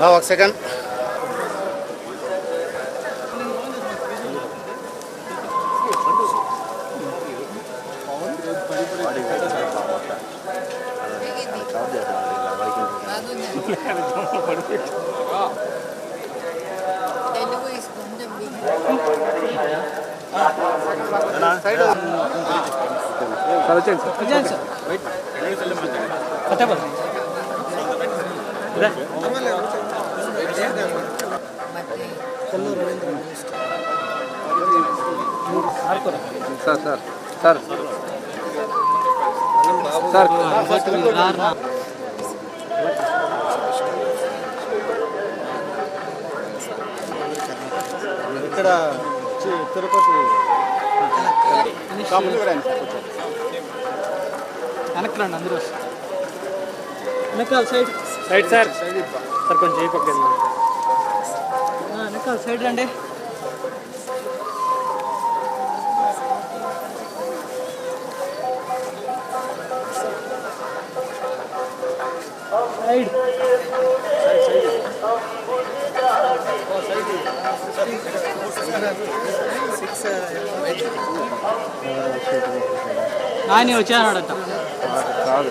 Now, one second. Sir వచ్చేయండి sir వచ్చేయండి sir wait కట్టబడి సార్ సార్ సార్. ఇక్కడ చి- తిరుపతి. వెనక్కి రండి అందరూ వెనకాల సైడ్. Side sir. సార్ కొంచెం ఈ పక్కన వెనకాల సైడ్ రండి. సైడ్. నాని వచ్చానాడంట. కాదు.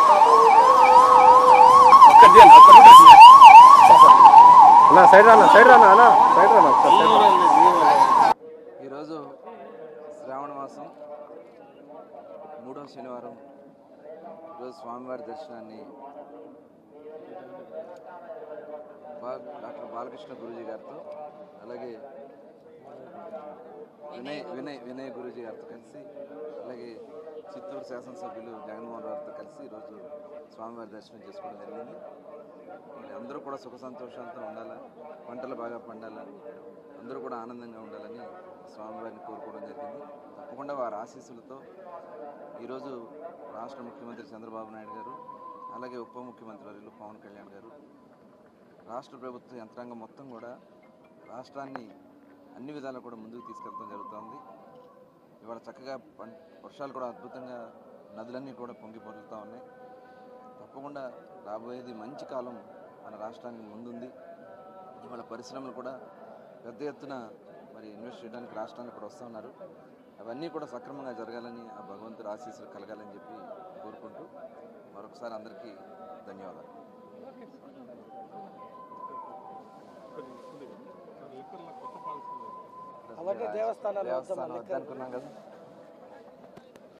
అన్నా సైడ్ రానా సైడ్ రానా అన్నా సైడ్ రానా ఈరోజు శ్రావణ మాసం మూడో శనివారం. ఈరోజు స్వామివారి దర్శనాన్ని డాక్టర్ బాలకృష్ణ గురూజీ గారితో అలాగే వినయ్ వినయ్ వినయ్ గురూజీ గారితో కలిసి అలాగే చిత్తూరు శాసనసభ్యులు జగన్మోహన్ రావుతో కలిసి ఈరోజు స్వామివారి దర్శనం చేసుకోవడం జరిగింది. అందరూ కూడా సుఖ సంతోషాలతో ఉండాలా? పంటలు బాగా పండాలా? అందరూ కూడా ఆనందంగా ఉండాలని స్వామివారిని కోరుకోవడం జరిగింది. తప్పకుండా వారి ఆశీస్సులతో ఈరోజు రాష్ట్ర ముఖ్యమంత్రి చంద్రబాబు నాయుడు గారు అలాగే ఉప ముఖ్యమంత్రి వర్యులు పవన్ కళ్యాణ్ గారు రాష్ట్ర ప్రభుత్వ యంత్రాంగం మొత్తం కూడా రాష్ట్రాన్ని అన్ని విధాలు కూడా ముందుకు తీసుకెళ్ళడం జరుగుతుంది. ఇవాళ చక్కగా వర్షాలు కూడా అద్భుతంగా నదులన్నీ కూడా పొంగి పొరులుతూ ఉన్నాయి. తప్పకుండా రాబోయేది మంచి కాలం మన రాష్ట్రానికి ముందుంది. ఇవాళ పరిశ్రమలు కూడా పెద్ద ఎత్తున మరి ఇన్వెస్ట్ చేయడానికి రాష్ట్రానికి కూడా వస్తూ ఉన్నారు. అవన్నీ కూడా సక్రమంగా జరగాలని ఆ భగవంతుడు ఆశీస్సులు కలగాలని చెప్పి కోరుకుంటూ మరొకసారి అందరికీ ధన్యవాదాలు. అవన్నీ దేవస్థానాలు దేవస్థానం వద్దనుకున్నాం కదా.